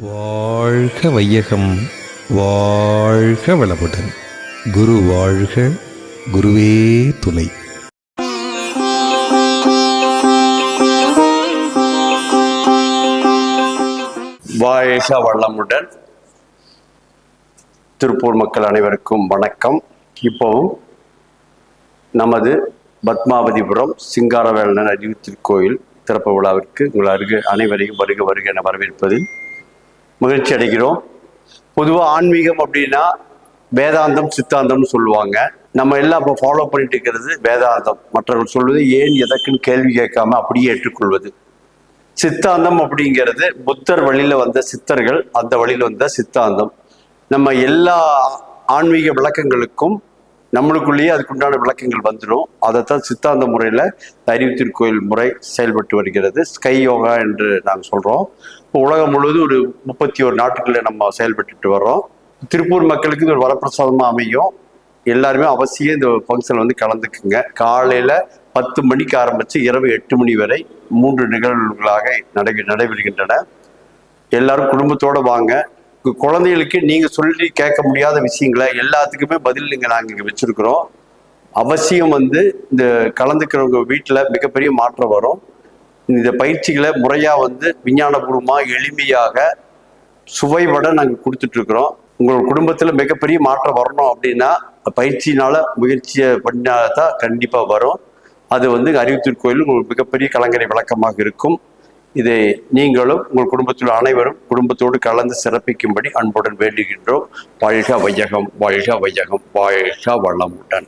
வாழ்க வையகம் வாழ்க வளமுடன். குரு வாழ்க குருவே துணை. வாழ்க வளமுடன். திருப்பூர் மக்கள் அனைவருக்கும் வணக்கம். இப்போவும் நமது பத்மாவதிபுரம் சிங்காரவேலன் அறிவு திருக்கோயில் திறப்பு விழாவிற்கு உங்கள் அருகே அனைவரையும் வருக வருக என வரவேற்பதில் மகிழ்ச்சி அடைகிறோம். பொதுவாக ஆன்மீகம் அப்படின்னா வேதாந்தம் சித்தாந்தம்னு சொல்லுவாங்க. நம்ம எல்லாம் இப்போ ஃபாலோ பண்ணிட்டு இருக்கிறது வேதாந்தம். மற்றவர்கள் சொல்வது ஏன் எதற்குன்னு கேள்வி கேட்காம அப்படியே ஏற்றுக்கொள்வது. சித்தாந்தம் அப்படிங்கிறது புத்தர் வழியில் வந்த சித்தர்கள் அந்த வழியில் வந்த சித்தாந்தம். நம்ம எல்லா ஆன்மீக விளக்கங்களுக்கும் நம்மளுக்குள்ளேயே அதுக்குண்டான விளக்கங்கள் வந்துடும். அதைத்தான் சித்தாந்த முறையில் அறிவுத்திருக்கோயில் முறை செயல்பட்டு வருகிறது. ஸ்கை யோகா என்று நாங்கள் சொல்கிறோம் உலகம் முழுவதும் ஒரு முப்பத்தி ஒரு நாட்டுகளில் நம்ம செயல்பட்டுட்டு வர்றோம். திருப்பூர் மக்களுக்கு இது ஒரு வரப்பிரசாதமாக அமையும். எல்லாருமே அவசியம் இந்த ஃபங்க்ஷன் வந்து கலந்துக்குங்க. காலையில் பத்து மணிக்கு ஆரம்பித்து இரவு எட்டு மணி வரை மூன்று நிகழ்வுகளாக நடை நடைபெறுகின்றன. எல்லாரும் குடும்பத்தோடு வாங்க. குழந்தைகளுக்கு நீங்க சொல்லி கேட்க முடியாத விஷயங்களை எல்லாத்துக்குமே பதில் நீங்க நாங்க இங்க வச்சிருக்கிறோம். அவசியம் வந்து இந்த கலந்துக்கிறவங்க வீட்டுல மிகப்பெரிய மாற்றம் வரும். இந்த பயிற்சிகளை முறையா வந்து விஞ்ஞானபூர்வமாக எளிமையாக சுவைபட நாங்கள் கொடுத்துட்டு இருக்கிறோம் உங்கள் குடும்பத்தில் மிகப்பெரிய மாற்றம் வரணும் அப்படின்னா பயிற்சியினால முயற்சியை பண்ணாதான் கண்டிப்பாக வரும். அது வந்து அறிவுத்திற்கோயில் உங்களுக்கு மிகப்பெரிய கலங்கரை விளக்கமாக இருக்கும். இதை நீங்களும் உங்கள் குடும்பத்தில் அனைவரும் குடும்பத்தோடு கலந்து சிறப்பிக்கும்படி அன்புடன் வேண்டுகின்றோம். வாழ்க வையகம் வாழ்க வையகம் வாழ்க வளமுடன்.